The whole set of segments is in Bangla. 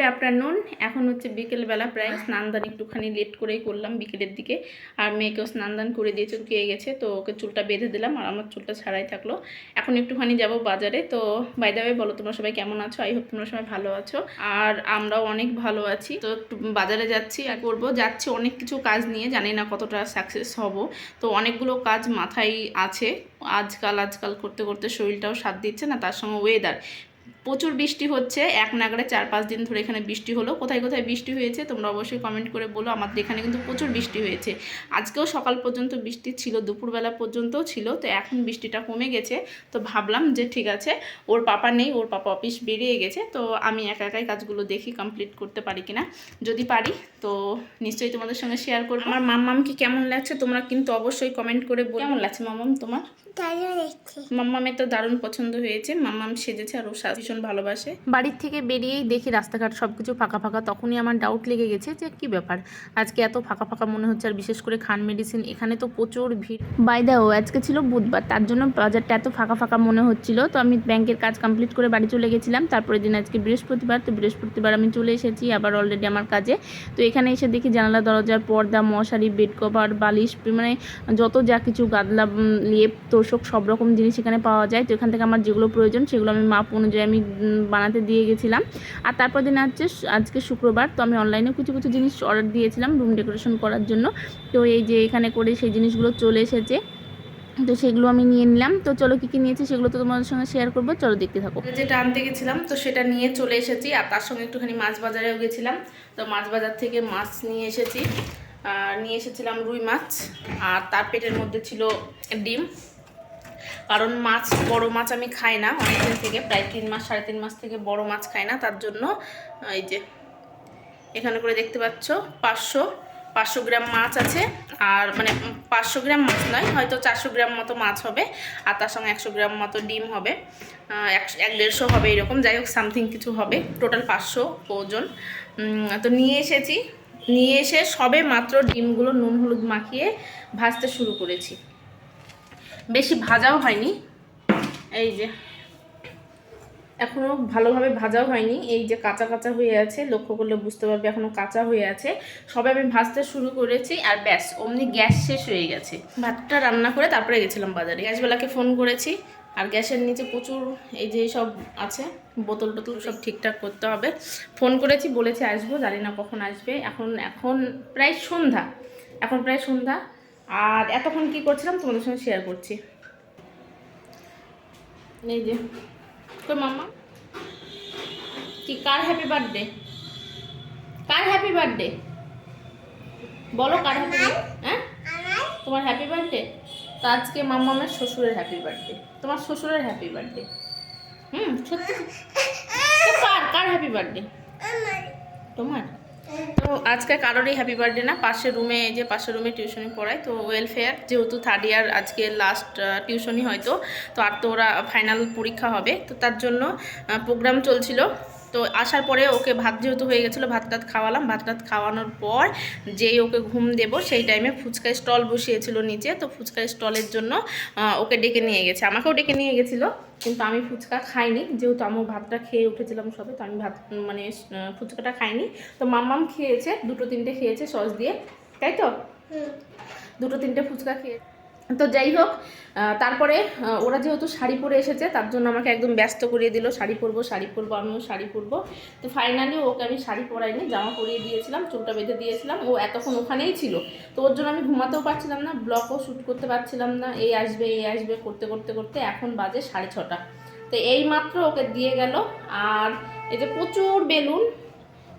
গুড আফটারনুন এখন হচ্ছে বিকেলবেলা প্রায় স্নানদান একটুখানি লেট করেই করলাম বিকেলের দিকে। আর মেয়েকেও স্নানদান করে দিয়ে চুলকিয়ে গেছে, তো ওকে চুলটা বেঁধে দিলাম আর আমার চুলটা ছাড়াই থাকল। এখন একটুখানি যাব বাজারে, তো বাই দাবে বলো তোমরা সবাই কেমন আছো? আই হোপ তোমরা সবাই ভালো আছো। আর আমরাও অনেক ভালো আছি। তো বাজারে যাচ্ছি আর করব। যাচ্ছি অনেক কিছু কাজ নিয়ে, জানি না কতটা সাকসেস হব। তো অনেকগুলো কাজ মাথায় আছে। আজকাল আজকাল করতে করতে শরীরটাও সাথ দিচ্ছে না, তার সঙ্গে ওয়েদার প্রচুর বৃষ্টি হচ্ছে এক নাগারে চার পাঁচ দিন ধরে এখানে বৃষ্টি হলো। কোথায় কোথায় বৃষ্টি হয়েছে তোমরা অবশ্যই কমেন্ট করে বলো। আমাদের এখানে কিন্তু প্রচুর বৃষ্টি হয়েছে। আজকেও সকাল পর্যন্ত বৃষ্টি ছিল দুপুরবেলা পর্যন্তও ছিল তো এখন বৃষ্টিটা কমে গেছে। তো ভাবলাম যে ঠিক আছে ওর পাপা নেই ওর পাপা অফিস বেরিয়ে গেছে তো আমি একা একাই কাজগুলো দেখি কমপ্লিট করতে পারি কিনা। যদি পারি তো নিশ্চয়ই তোমাদের সঙ্গে শেয়ার করব। আমার মাম্মামকে কেমন লাগছে তোমরা কিন্তু অবশ্যই কমেন্ট করে বলো। কেমন লাগছে মাম্মাম তোমার? মাম্মামের তো দারুণ পছন্দ হয়েছে মাম্মাম সেজেছে আর ও সাজ ভীষণ ভালোবাসে। বাড়ির থেকে বেরিয়েই দেখি রাস্তাঘাট সব কিছু ফাঁকা ফাঁকা, তখনই আমার ডাউট লেগে গেছে যে কি ব্যাপার? আজকে এত ফাঁকা ফাঁকা মনে হচ্ছে, আর বিশেষ করে খান মেডিসিন এখানে তো প্রচুর ভিড়। বাইদাও আজকে ছিল বুধবার, তার জন্য বাজারটা এত ফাঁকা ফাঁকা মনে হচ্ছিল, তো আমি ব্যাংকের কাজ কমপ্লিট করে বাড়ি চলে গেছিলাম। তারপরে দিন আজকে বৃহস্পতিবার, তো বৃহস্পতিবার আমি চলে এসেছি আবার অলরেডি আমার কাজে। তো এখানে এসে দেখি জানালা দরজার পর্দা, মশারি বেড কভার বালিশ মানে যত যা কিছু, গাদলা লেপ, তোষক, সব রকম জিনিস এখানে পাওয়া যায়। তো এখান থেকে আমার যেগুলো প্রয়োজন, সেগুলো আমি মাপ অনুযায়ী আমি বানাতে দিয়ে গেছিলাম। আর তারপর দিন হচ্ছে আজকে শুক্রবার, তো আমি অনলাইনে কিছু কিছু জিনিস অর্ডার দিয়েছিলাম রুম ডেকোরেশন করার জন্য। তো এই যে এখানে করে সেই জিনিসগুলো চলে এসেছে। তো সেগুলো আমি নিয়ে নিলাম। তো চলো কী কী নিয়েছি সেগুলো তো তোমাদের সঙ্গে শেয়ার করব। চলো দেখতে থাকো। যেটা আনতে গেছিলাম, তো সেটা নিয়ে চলে এসেছি। আর তার সঙ্গে একটুখানি মাছ বাজারেও গেছিলাম। তো মাছ বাজার থেকে মাছ নিয়ে এসেছি। আর নিয়ে এসেছিলাম রুই মাছ। আর তার পেটের মধ্যে ছিল ডিম। কারণ মাছ, বড় মাছ আমি খাই না। অনেকদিন থেকে, প্রায় তিন মাস, সাড়ে তিন মাস থেকে বড় মাছ খাই না, তার জন্য এই যে, এখানে করে দেখতে পাচ্ছ, পাঁচশো পাঁচশো গ্রাম মাছ আছে। আর মানে পাঁচশো গ্রাম মাছ নয়, হয়তো চারশো গ্রাম মতো মাছ হবে, আর তার সঙ্গে একশো গ্রাম মতো ডিম হবে। এক দেড়শো হবে এরকম, যাই হোক, সামথিং কিছু হবে, টোটাল পাঁচশো ওজন। তো নিয়ে এসেছি, নিয়ে এসে সবে মাত্র ডিমগুলো নুন হলুদ মাখিয়ে ভাজতে শুরু করেছি। বেশি ভাজাও হয়নি। এই যে এখনও ভালোভাবে ভাজাও হয়নি। এই যে কাঁচা কাঁচা হয়ে আছে, লক্ষ্য করলে বুঝতে পারবে এখনও কাঁচা হয়ে আছে। সবে আমি ভাজতে শুরু করেছি আর ব্যাস, অমনি গ্যাস শেষ হয়ে গেছে। ভাতটা রান্না করে তারপরে গেছিলাম বাজারে। গ্যাসবেলাকে ফোন করেছি, আর গ্যাসের নিচে প্রচুর এই যে সব আছে, বোতল টোতল সব ঠিকঠাক করতে হবে। ফোন করেছি, বলেছি আসব, জানি না কখন আসবে। এখন এখন প্রায় সন্ধ্যা। এখন প্রায় সন্ধ্যা। আর এতক্ষণ কি করছিলাম তোমাদের সঙ্গে শেয়ার করছি। এই যে তো মামা কি কার হ্যাপি বার্থডে কার হ্যাপি বার্থডে বলো কার হ্যাপি হ্যাঁ? তোমার হ্যাপি বার্থডে তো আজকে মাম্মামের শ্বশুরের হ্যাপি বার্থডে তোমার শ্বশুরের হ্যাপি বার্থডে হুম সত্যি কার কার হ্যাপি বার্থডে তোমার? তো আজকে কারোরই হ্যাপি বার্থডে না। পাশের রুমে এই যে পাশের রুমে টিউশনি পড়ায়। তো ওয়েলফেয়ার যেহেতু থার্ড ইয়ার আজকে লাস্ট টিউশনি হয়তো। তো আর তো ওরা ফাইনাল পরীক্ষা হবে। তো তার জন্য প্রোগ্রাম চলছিল। তো আসার পরে ওকে ভাত যেহেতু হয়ে গেছিল ভাত টাত খাওয়ালাম। ভাত টাত খাওয়ানোর পর যেই ওকে ঘুম দেবো সেই টাইমে ফুচকায় স্টল বসিয়েছিল নিচে। তো ফুচকার স্টলের জন্য ওকে ডেকে নিয়ে গেছে। আমাকেও ডেকে নিয়ে গেছিল কিন্তু আমি ফুচকা খাইনি। যেহেতু আমার ভাতটা খেয়ে উঠেছিলাম সবে তো আমি ভাত মানে ফুচকাটা খাইনি। তো মাম্মাম খেয়েছে দুটো তিনটে খেয়েছে সস দিয়ে। তাই তো? দুটো তিনটে ফুচকা খেয়ে তো যাই হোক তারপরে ওরা যেহেতু শাড়ি পরে এসেছে, তার জন্য আমাকে একদম ব্যস্ত করিয়ে দিল, শাড়ি পরবো শাড়ি পরবো, আমিও শাড়ি পরবো। তো ফাইনালি ওকে আমি শাড়ি পরাইনি, জামা পরিয়ে দিয়েছিলাম, চুলটা বেঁধে দিয়েছিলাম, ও এতক্ষণ ওখানেই ছিল। তো ওর জন্য আমি ঘুমাতেও পারছিলাম না ব্লগও শ্যুট করতে পারছিলাম না, এই আসবে এই আসবে, করতে করতে করতে এখন বাজে সাড়ে ছটা। তো এই মাত্র ওকে দিয়ে গেল, আর এই যে প্রচুর বেলুন,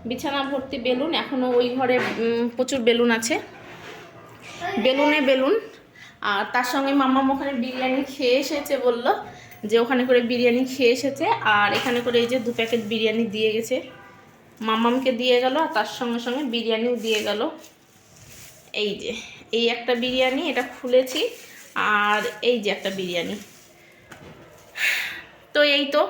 বিছানা ভর্তি বেলুন এখনও ওই ঘরে প্রচুর বেলুন আছে। বেলুনে বেলুন। আর তার সঙ্গে মাম্মাম ওখানে বিরিয়ানি খেয়ে এসেছে বলল যে ওখানে করে বিরিয়ানি খেয়ে এসেছে আর এখানে করে এই যে দু প্যাকেট বিরিয়ানি দিয়ে গেছে। মাম্মামকে দিয়ে গেল আর তার সঙ্গে সঙ্গে বিরিয়ানিও দিয়ে গেল। এই যে, এই একটা বিরিয়ানি, এটা খুলেছি আর এই যে একটা বিরিয়ানি। তো এই তো,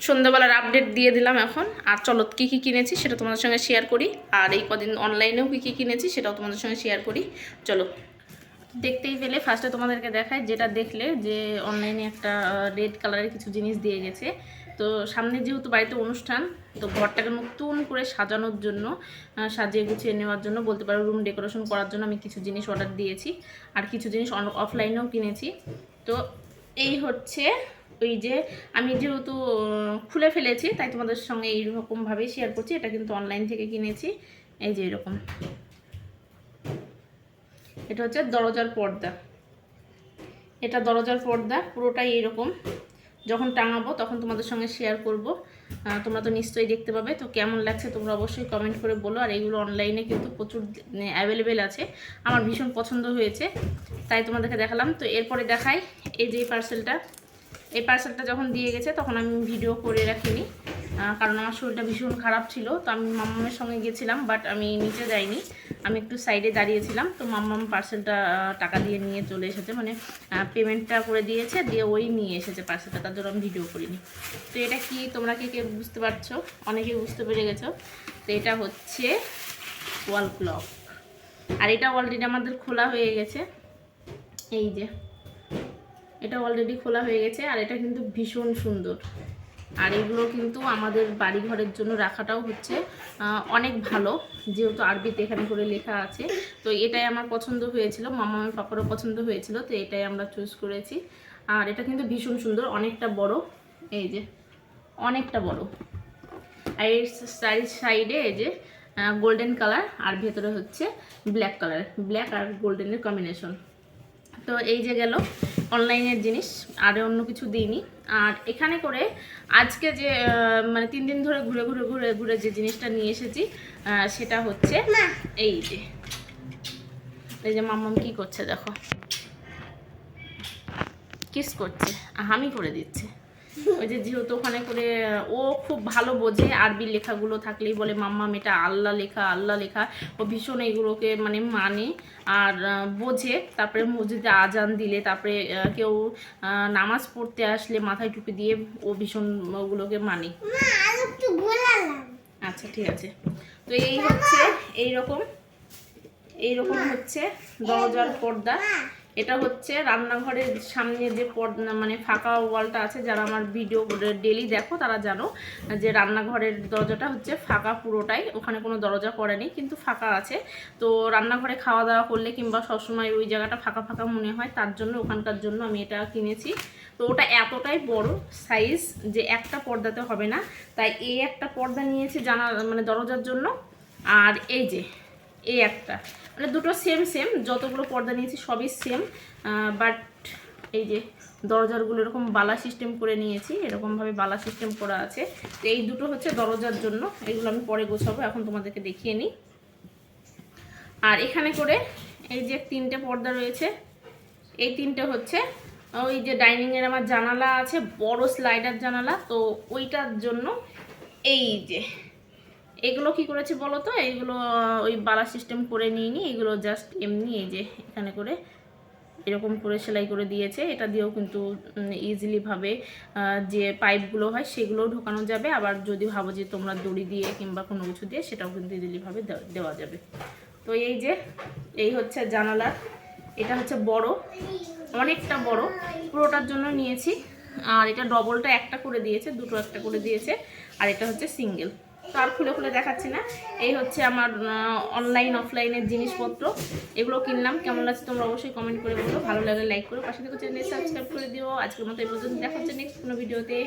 সন্ধ্যাবেলার আপডেট দিয়ে দিলাম এখন। আর চলো, কী কী কিনেছি সেটা তোমাদের সঙ্গে শেয়ার করি। আর এই কদিন অনলাইনেও কী কী কিনেছি সেটাও তোমাদের সঙ্গে শেয়ার করি। চলো। দেখতেই পেলে। ফার্স্টে তোমাদেরকে দেখায় যেটা দেখলে যে অনলাইনে একটা রেড কালারের কিছু জিনিস দিয়ে গেছে। তো সামনে যেহেতু বাড়িতে অনুষ্ঠান, তো ঘরটাকে নতুন করে সাজানোর জন্য সাজিয়ে গুছিয়ে নেওয়ার জন্য বলতে পারো রুম ডেকোরেশন করার জন্য আমি কিছু জিনিস অর্ডার দিয়েছি। আর কিছু জিনিস অফলাইনেও কিনেছি। তো এই হচ্ছে ওই যে আমি যেহেতু খুলে ফেলেছি, তাই তোমাদের সঙ্গে এইরকমভাবেই শেয়ার করছি। এটা কিন্তু অনলাইন থেকে কিনেছি। এই যে এরকম। এটা হচ্ছে দরজার পর্দা। এটা দরজার পর্দা, পুরোটাই এরকম যখন টাঙাবো তখন তোমাদের সঙ্গে শেয়ার করব। তোমরা তো নিশ্চয়ই দেখতে পাবে। তো কেমন লাগছে তোমরা অবশ্যই কমেন্ট করে বলো। আর এইগুলো অনলাইনে কিন্তু প্রচুর অ্যাভেলেবেল আছে। আমার ভীষণ পছন্দ হয়েছে, তাই তোমাদেরকে দেখালাম। তো এরপরে দেখাই এই যে পার্সেলটা এই পার্সেলটা যখন দিয়ে গেছে তখন আমি ভিডিও করে রাখিনি। কারণ আমার শরীরটা ভীষণ খারাপ ছিল, তো আমি মাম্মামের সঙ্গে গেছিলাম বাট আমি নিচে যাইনি। আমি একটু সাইডে দাঁড়িয়েছিলাম, তো মাম্মাম পার্সেলটা টাকা দিয়ে নিয়ে চলে এসেছে মানে পেমেন্টটা করে দিয়েছে, দিয়ে ওই নিয়ে এসেছে পার্সেলটা তার জন্য আমি ভিডিও করিনি। তো এটা কি, তোমরা কে কে বুঝতে পারছ? অনেকেই বুঝতে পেরে গেছো? তো এটা হচ্ছে ওয়াল ক্লক আর এটা অলরেডি আমাদের খোলা হয়ে গেছে। এই যে, এটা অলরেডি খোলা হয়ে গেছে, আর এটা কিন্তু ভীষণ সুন্দর। আর এগুলো কিন্তু আমাদের বাড়ি ঘরের জন্য রাখাটাও হচ্ছে অনেক ভালো। যেহেতু আরবিতে এখানে করে লেখা আছে। তো এটাই আমার পছন্দ হয়েছিল, মামামের পাপারও পছন্দ হয়েছিল, তো এটাই আমরা চুজ করেছি। আর এটা কিন্তু ভীষণ সুন্দর, অনেকটা বড়, এই যে, অনেকটা বড়। আর এর সাইড সাইডে এই যে গোল্ডেন কালার আর ভেতরে হচ্ছে ব্ল্যাক কালার ব্ল্যাক আর গোল্ডেনের কম্বিনেশন তো এই যে গেল অনলাইনের জিনিস আর অন্য কিছু দিইনি। আর এখানে করে আজকে যে মানে তিন দিন ধরে ঘুরে ঘুরে ঘুরে ঘুরে যে জিনিসটা নিয়ে এসেছি সেটা হচ্ছে এই যে এই যে মাম্মাম কি করছে দেখো। কিস করছে হামি করে দিচ্ছে। ওই যে যেহেতু ওখানে করে ও খুব ভালো বোঝে আরবি লেখাগুলো থাকলেই বলে মাম্মাম এটা আল্লাহ লেখা আল্লাহ লেখা। ও ভীষণ এগুলোকে মানে মানে আর বোঝে। তারপরে মসজিদে আজান দিলে তারপরে কেউ নামাজ পড়তে আসলে মাথায় টুপি দিয়ে ও ভীষণ ওগুলোকে মানে। আচ্ছা ঠিক আছে। তো এই হচ্ছে এই রকম এইরকম হচ্ছে দরজার পর্দা। এটা হচ্ছে রান্নাঘরের সামনে যে পর্দা মানে ফাঁকা ওয়ালটা আছে, যারা আমার ভিডিও ডেলি দেখো, তারা জানো যে রান্নাঘরের দরজাটা হচ্ছে ফাঁকা পুরোটাই, ওখানে কোনো দরজা নেই, কিন্তু ফাঁকা আছে। তো রান্নাঘরে খাওয়া দাওয়া করলে কিংবা সবসময় ওই জায়গাটা ফাঁকা ফাঁকা মনে হয়, তার জন্য, ওখানকার জন্য আমি এটা কিনেছি। তো ওটা এতটাই বড় সাইজ যে একটা পর্দাতে হবে না। তাই এই একটা পর্দা নিয়েছি জানা মানে দরজার জন্য। আর এই যে, এই একটা। মানে দুটো সেম সেম যতগুলো পর্দা নিয়েছি সবই সেম বাট এই যে দরজারগুলো এরকম বালা সিস্টেম করে নিয়েছি, এরকমভাবে বালা সিস্টেম করা আছে। তো এই দুটো হচ্ছে দরজার জন্য। এগুলো আমি পরে গোছাবো, এখন তোমাদেরকে দেখিয়ে নিই। আর এখানে করে এই যে তিনটে পর্দা রয়েছে, এই তিনটে হচ্ছে, ওই যে ডাইনিংয়ের আমার জানালা আছে, বড় স্লাইডার জানালা। তো ওইটার জন্য এই যে এগুলো কি করেছি বলো তো এইগুলো ওই বালা সিস্টেম করে নিয়ে নি এগুলো জাস্ট এমনি এই যে এখানে করে এরকম করে সেলাই করে দিয়েছে। এটা দিয়েও কিন্তু ইজিলিভাবে যে পাইপগুলো হয় সেগুলোও ঢোকানো যাবে। আবার যদি ভাবো যে তোমরা দড়ি দিয়ে কিংবা কোনো কিছু দিয়ে সেটাও কিন্তু ইজিলিভাবে দেওয়া যাবে। তো এই যে, এই হচ্ছে জানালা। এটা হচ্ছে বড়, অনেকটা বড়। পুরোটার জন্য নিয়েছি। আর এটা ডবলটা একটা করে দিয়েছে, দুটো একটা করে দিয়েছে। আর এটা হচ্ছে সিঙ্গেল তো আর খুলে খুলে দেখাচ্ছি না। এই হচ্ছে আমার অনলাইন অফলাইনের জিনিসপত্র। এগুলো কিনলাম। কেমন লাগছে তোমরা অবশ্যই কমেন্ট করে বলো। ভালো লাগলে লাইক করো। পাশে থেকে চ্যানেল সাবস্ক্রাইব করে দিও। আজকের মতো এই পর্যন্ত। দেখা হচ্ছে নেক্সট কোনো ভিডিওতে